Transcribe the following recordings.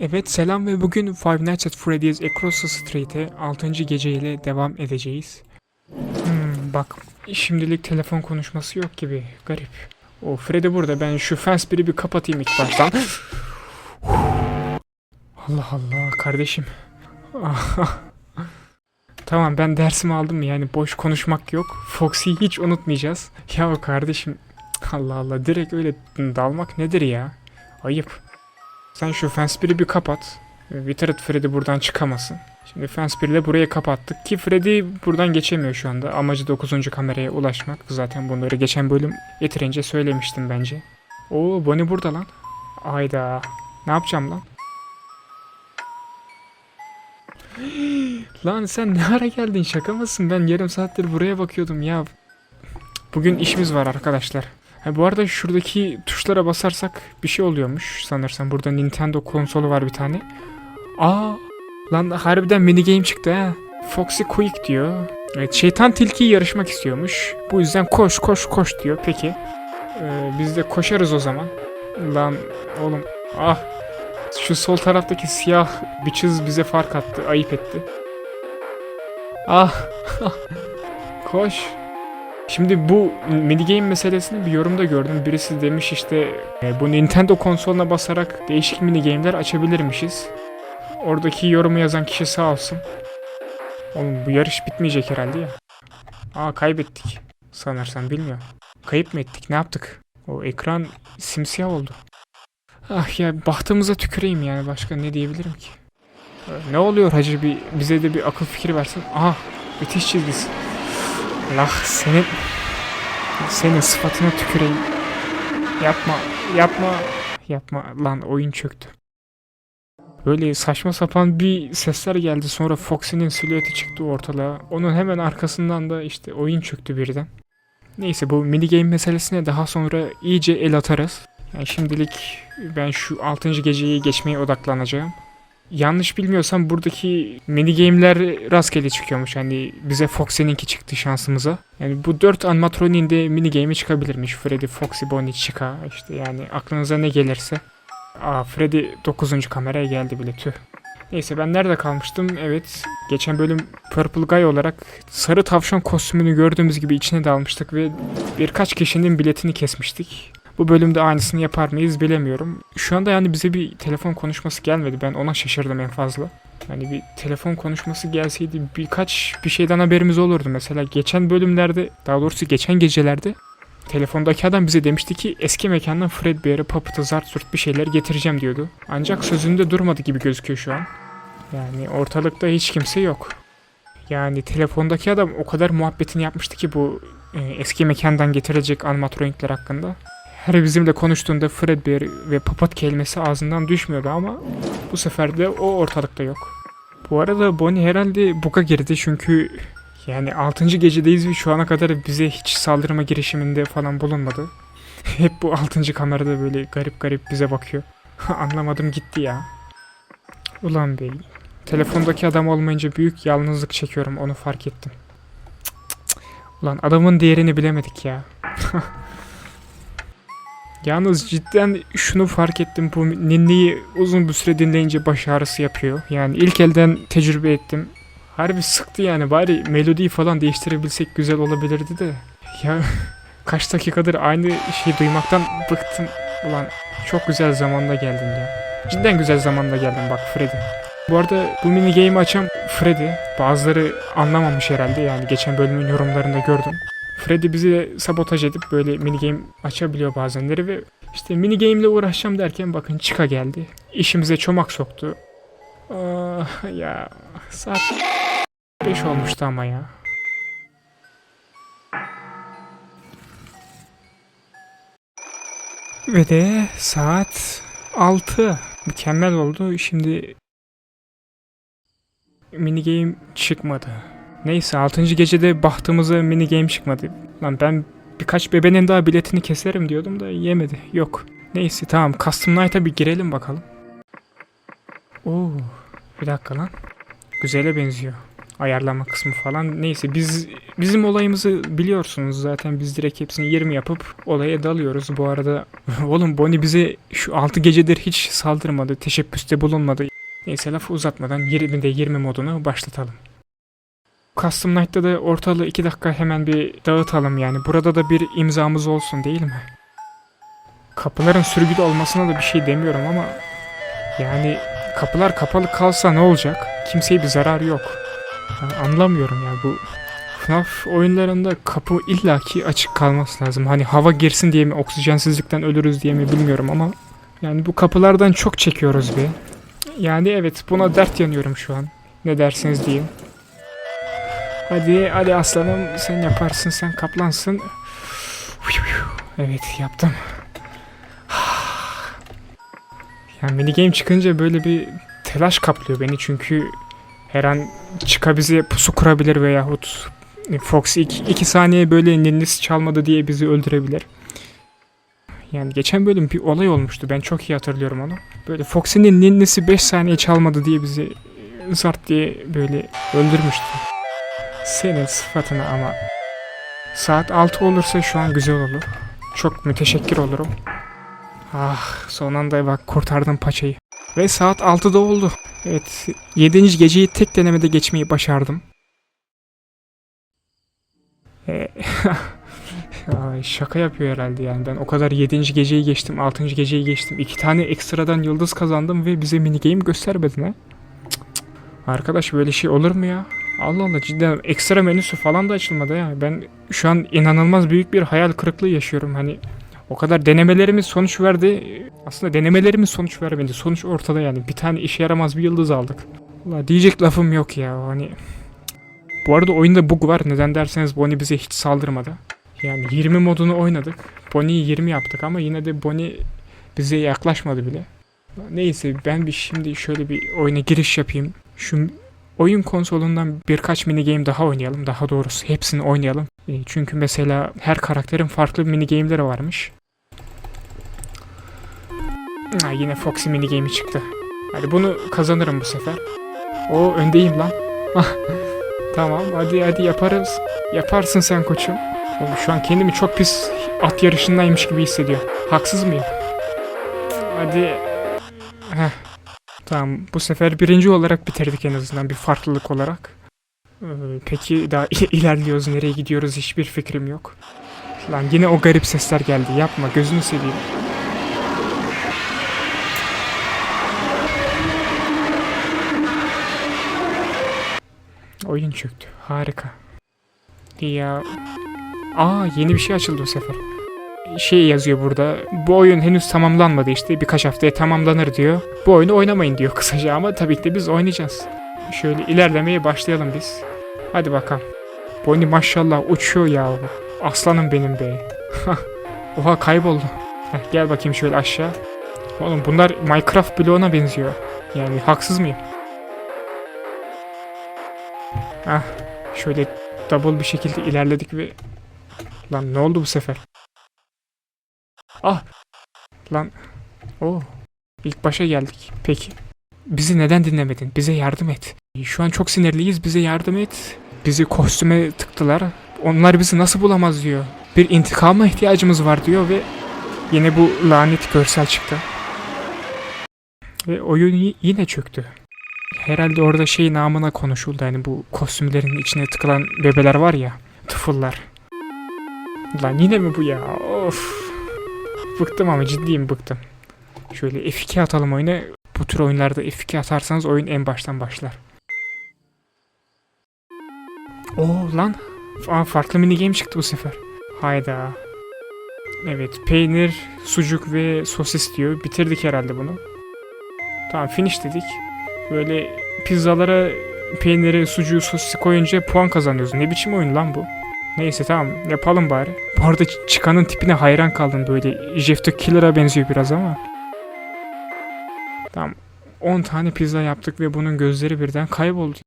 Evet selam ve bugün Five Nights at Freddy's Across the Street'e 6. gece ile devam edeceğiz. Hmm, bak şimdilik telefon konuşması yok gibi garip. O Freddy burada ben şu fence bir kapatayım ilk baştan. Allah Allah kardeşim. tamam ben dersimi aldım yani boş konuşmak yok. Foxy'yi hiç unutmayacağız. Ya kardeşim Allah Allah direkt öyle dalmak nedir ya? Ayıp. Sen şu fence bir kapat. Withered Freddy buradan çıkamasın. Şimdi fence biri de buraya kapattık ki Freddy buradan geçemiyor şu anda. Amacı 9. kameraya ulaşmak. Zaten bunları geçen bölüm yeterince söylemiştim bence. Oo Bonnie burada lan. Ayda. Ne yapacağım lan? lan sen ne ara geldin şaka mısın? Ben yarım saattir buraya bakıyordum ya. Bugün işimiz var arkadaşlar. Ha, bu arada şuradaki tuşlara basarsak bir şey oluyormuş sanırsam. Burada Nintendo konsolu var bir tane. Aa lan harbiden mini game çıktı ha. Foxy Quick diyor. Evet şeytan tilki yarışmak istiyormuş. Bu yüzden koş koş koş diyor. Peki. Ee, biz de koşarız o zaman. Lan oğlum ah. Şu sol taraftaki siyah bir çiz bize fark attı. Ayıp etti. Ah. koş. Şimdi bu minigame meselesini bir yorumda gördüm. Birisi demiş işte e, bu Nintendo konsoluna basarak değişik minigame'ler açabilirmişiz. Oradaki yorumu yazan kişi sağ olsun. Oğlum bu yarış bitmeyecek herhalde ya. Aa kaybettik. Sanırsam bilmiyorum. Kayıp mı ettik? Ne yaptık? O ekran simsiyah oldu. Ah ya bahtımıza tüküreyim yani başka ne diyebilirim ki? Ee, Ne oluyor hacı bir bize de bir akıl fikri versin. Aha bitiş çizgisi. Allah senin senin sıfatına tüküreyim. Yapma, yapma, yapma lan oyun çöktü. Böyle saçma sapan bir sesler geldi sonra Foxy'nin silüeti çıktı ortalığa. Onun hemen arkasından da işte oyun çöktü birden. Neyse bu minigame meselesine daha sonra iyice el atarız. Yani şimdilik ben şu 6. geceyi geçmeye odaklanacağım yanlış bilmiyorsam buradaki mini game'ler rastgele çıkıyormuş. Yani bize Foxy'ninki çıktı şansımıza. Yani bu 4 animatronin de mini game'i çıkabilirmiş. Freddy, Foxy, Bonnie, Chica işte yani aklınıza ne gelirse. Aa Freddy 9. kameraya geldi bile tüh. Neyse ben nerede kalmıştım? Evet geçen bölüm Purple Guy olarak sarı tavşan kostümünü gördüğümüz gibi içine dalmıştık ve birkaç kişinin biletini kesmiştik. Bu bölümde aynısını yapar mıyız bilemiyorum. Şu anda yani bize bir telefon konuşması gelmedi. Ben ona şaşırdım en fazla. Hani bir telefon konuşması gelseydi birkaç bir şeyden haberimiz olurdu. Mesela geçen bölümlerde, daha doğrusu geçen gecelerde telefondaki adam bize demişti ki eski mekandan Fredbear'ı, Puppet'ı, zart zurt bir şeyler getireceğim diyordu. Ancak sözünde durmadı gibi gözüküyor şu an. Yani ortalıkta hiç kimse yok. Yani telefondaki adam o kadar muhabbetini yapmıştı ki bu e, eski mekandan getirilecek animatronikler hakkında. Her bizimle konuştuğunda Fredbear ve Papat kelimesi ağzından düşmüyordu ama bu sefer de o ortalıkta yok. Bu arada Bonnie herhalde buga girdi çünkü yani 6. gecedeyiz ve şu ana kadar bize hiç saldırma girişiminde falan bulunmadı. Hep bu 6. kamerada böyle garip garip bize bakıyor. Anlamadım gitti ya. Ulan bey. Telefondaki adam olmayınca büyük yalnızlık çekiyorum onu fark ettim. Cık cık cık. Ulan adamın değerini bilemedik ya. Yalnız cidden şunu fark ettim bu ninniyi uzun bir süre dinleyince baş ağrısı yapıyor. Yani ilk elden tecrübe ettim. Harbi sıktı yani bari melodiyi falan değiştirebilsek güzel olabilirdi de. Ya kaç dakikadır aynı şeyi duymaktan bıktım. Ulan çok güzel zamanda geldin ya. Cidden güzel zamanda geldin bak Freddy. Bu arada bu mini game'i açan Freddy. Bazıları anlamamış herhalde yani geçen bölümün yorumlarında gördüm. Freddy bizi sabotaj edip böyle mini game açabiliyor bazenleri ve işte mini game ile uğraşacağım derken bakın Chica geldi. İşimize çomak soktu. Ah ya saat 5 olmuştu ama ya. Ve de saat 6. Mükemmel oldu. Şimdi mini game çıkmadı. Neyse 6. gecede bahtımıza mini game çıkmadı. Lan ben birkaç bebenin daha biletini keserim diyordum da yemedi. Yok. Neyse tamam Custom Night'a bir girelim bakalım. Oo, bir dakika lan. Güzele benziyor. ayarlama kısmı falan. Neyse biz bizim olayımızı biliyorsunuz zaten biz direkt hepsini 20 yapıp olaya dalıyoruz. Bu arada oğlum Bonnie bize şu 6 gecedir hiç saldırmadı, teşebbüste bulunmadı. Neyse lafı uzatmadan 20'de 20 modunu başlatalım. Custom Night'ta da ortalığı 2 dakika hemen bir dağıtalım yani. Burada da bir imzamız olsun değil mi? Kapıların sürgülü olmasına da bir şey demiyorum ama yani kapılar kapalı kalsa ne olacak? Kimseye bir zarar yok. Ben anlamıyorum ya bu FNAF oyunlarında kapı illaki açık kalması lazım. Hani hava girsin diye mi, oksijensizlikten ölürüz diye mi bilmiyorum ama yani bu kapılardan çok çekiyoruz be. Yani evet buna dert yanıyorum şu an. Ne dersiniz diyeyim. Hadi hadi aslanım sen yaparsın sen kaplansın. Evet yaptım. Yani mini game çıkınca böyle bir telaş kaplıyor beni çünkü her an çıka bize pusu kurabilir veyahut Fox 2 saniye böyle ninnis çalmadı diye bizi öldürebilir. Yani geçen bölüm bir olay olmuştu. Ben çok iyi hatırlıyorum onu. Böyle Foxy'nin ninnisi 5 saniye çalmadı diye bizi zart diye böyle öldürmüştü. Senin sıfatına ama. Saat 6 olursa şu an güzel olur. Çok müteşekkir olurum. Ah son anda bak kurtardım paçayı. Ve saat 6'da oldu. Evet 7. geceyi tek denemede geçmeyi başardım. Ee, Ay, şaka yapıyor herhalde yani. Ben o kadar 7. geceyi geçtim, 6. geceyi geçtim. iki tane ekstradan yıldız kazandım ve bize mini game göstermedin ha. Cık, cık. Arkadaş böyle şey olur mu ya? Allah Allah cidden ekstra menüsü falan da açılmadı ya. Ben şu an inanılmaz büyük bir hayal kırıklığı yaşıyorum. Hani o kadar denemelerimiz sonuç verdi. Aslında denemelerimiz sonuç vermedi. Sonuç ortada yani. Bir tane işe yaramaz bir yıldız aldık. Valla diyecek lafım yok ya. Hani bu arada oyunda bug var. Neden derseniz Bonnie bize hiç saldırmadı. Yani 20 modunu oynadık. Bonnie'yi 20 yaptık ama yine de Bonnie bize yaklaşmadı bile. Neyse ben bir şimdi şöyle bir oyuna giriş yapayım. Şu oyun konsolundan birkaç mini game daha oynayalım. Daha doğrusu hepsini oynayalım. E, Çünkü mesela her karakterin farklı mini game'leri varmış. Ha, yine Foxy mini game'i çıktı. Hadi bunu kazanırım bu sefer. O öndeyim lan. tamam hadi hadi yaparız. Yaparsın sen koçum. Oğlum şu an kendimi çok pis at yarışındaymış gibi hissediyorum. Haksız mıyım? Hadi. Heh. Tamam bu sefer birinci olarak bitirdik en azından bir farklılık olarak. Ee, peki daha ilerliyoruz nereye gidiyoruz hiçbir fikrim yok. Lan yine o garip sesler geldi yapma gözünü seveyim. Oyun çöktü harika. Ya Aa yeni bir şey açıldı bu sefer. Şey yazıyor burada. Bu oyun henüz tamamlanmadı işte. Birkaç haftaya tamamlanır diyor. Bu oyunu oynamayın diyor kısaca ama tabii ki de biz oynayacağız. Şöyle ilerlemeye başlayalım biz. Hadi bakalım. Bonnie maşallah uçuyor ya. Aslanım benim be. Oha kayboldu. Heh, gel bakayım şöyle aşağı. Oğlum bunlar Minecraft bloğuna benziyor. Yani haksız mıyım? Ah şöyle double bir şekilde ilerledik ve Lan ne oldu bu sefer? Ah! Lan. Oo. İlk başa geldik. Peki. Bizi neden dinlemedin? Bize yardım et. Şu an çok sinirliyiz. Bize yardım et. Bizi kostüme tıktılar. Onlar bizi nasıl bulamaz diyor. Bir intikama ihtiyacımız var diyor ve yine bu lanet görsel çıktı. Ve oyun yine çöktü. Herhalde orada şey namına konuşuldu. Yani bu kostümlerin içine tıkılan bebeler var ya. Tıfıllar. Lan yine mi bu ya? Of. Bıktım ama ciddiyim bıktım. Şöyle F2 atalım oyuna. Bu tür oyunlarda F2 atarsanız oyun en baştan başlar. Oo lan. Aa, farklı mini game çıktı bu sefer. Hayda. Evet peynir, sucuk ve sosis diyor. Bitirdik herhalde bunu. Tamam finish dedik. Böyle pizzalara peyniri, sucuğu, sosisi koyunca puan kazanıyoruz. Ne biçim oyun lan bu? Neyse tamam yapalım bari. Bu arada çıkanın tipine hayran kaldım böyle. Jeff the Killer'a benziyor biraz ama. Tamam. 10 tane pizza yaptık ve bunun gözleri birden kayboldu.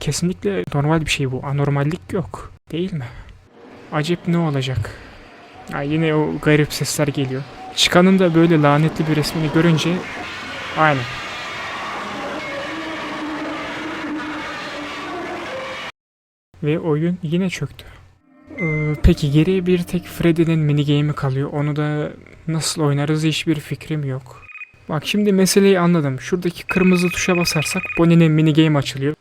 Kesinlikle normal bir şey bu. Anormallik yok. Değil mi? Acep ne olacak? Ha, yine o garip sesler geliyor. Çıkanın da böyle lanetli bir resmini görünce aynen. Ve oyun yine çöktü. Ee, peki geriye bir tek Freddy'nin minigame'i kalıyor. Onu da nasıl oynarız hiçbir fikrim yok. Bak şimdi meseleyi anladım. Şuradaki kırmızı tuşa basarsak Bonnie'nin minigame açılıyor.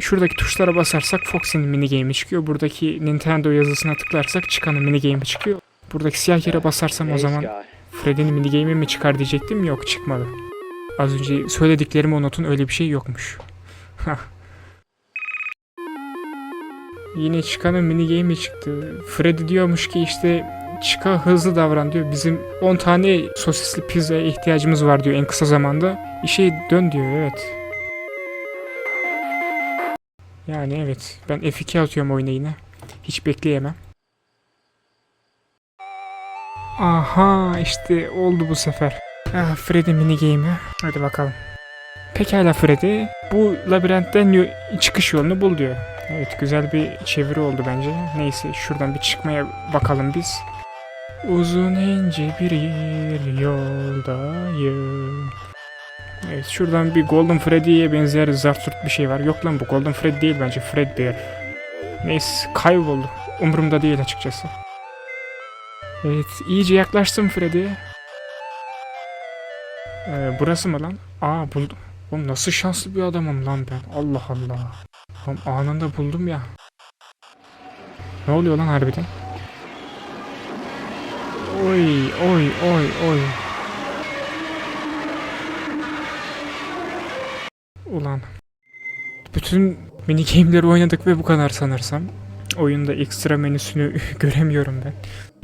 Şuradaki tuşlara basarsak Foxy'nin minigame'i çıkıyor. Buradaki Nintendo yazısına tıklarsak çıkanın minigame'i çıkıyor. Buradaki siyah yere basarsam o zaman Freddy'nin minigame'i mi çıkar diyecektim. Yok çıkmadı. Az önce söylediklerimi unutun öyle bir şey yokmuş. Hah. Yine çıkanın minigame'i çıktı. Freddy diyormuş ki işte çıka hızlı davran diyor. Bizim 10 tane sosisli pizzaya ihtiyacımız var diyor en kısa zamanda. İşe dön diyor evet. Yani evet ben F2 atıyorum oyuna yine. Hiç bekleyemem. Aha işte oldu bu sefer. Ah Freddy minigame'i. Hadi bakalım. Pekala Freddy. Bu labirentten çıkış yolunu bul diyor. Evet güzel bir çeviri oldu bence. Neyse şuradan bir çıkmaya bakalım biz. Uzun ince bir yoldayım. Evet şuradan bir Golden Freddy'ye benzer zarturt bir şey var. Yok lan bu Golden Freddy değil bence Fredbear. Neyse kayboldu. Umurumda değil açıkçası. Evet iyice yaklaştım Freddy'ye. Ee, burası mı lan? Aa buldum. Oğlum nasıl şanslı bir adamım lan ben. Allah Allah. Oğlum anında buldum ya. Ne oluyor lan harbiden? Oy oy oy oy. Ulan. Bütün mini game'leri oynadık ve bu kadar sanırsam. Oyunda ekstra menüsünü göremiyorum ben.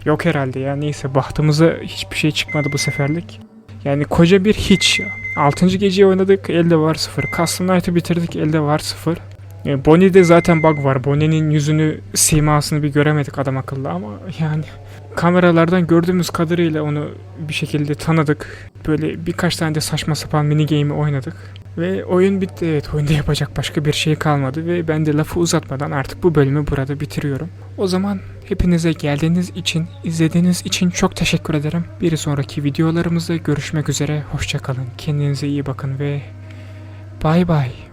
Yok herhalde ya neyse bahtımıza hiçbir şey çıkmadı bu seferlik. Yani koca bir hiç. 6. geceyi oynadık elde var 0. Custom Night'ı bitirdik elde var 0. E, Bonnie'de zaten bug var. Bonnie'nin yüzünü, simasını bir göremedik adam akıllı ama yani kameralardan gördüğümüz kadarıyla onu bir şekilde tanıdık. Böyle birkaç tane de saçma sapan mini game'i oynadık. Ve oyun bitti. Evet oyunda yapacak başka bir şey kalmadı ve ben de lafı uzatmadan artık bu bölümü burada bitiriyorum. O zaman hepinize geldiğiniz için, izlediğiniz için çok teşekkür ederim. Bir sonraki videolarımızda görüşmek üzere. Hoşçakalın. Kendinize iyi bakın ve bay bay.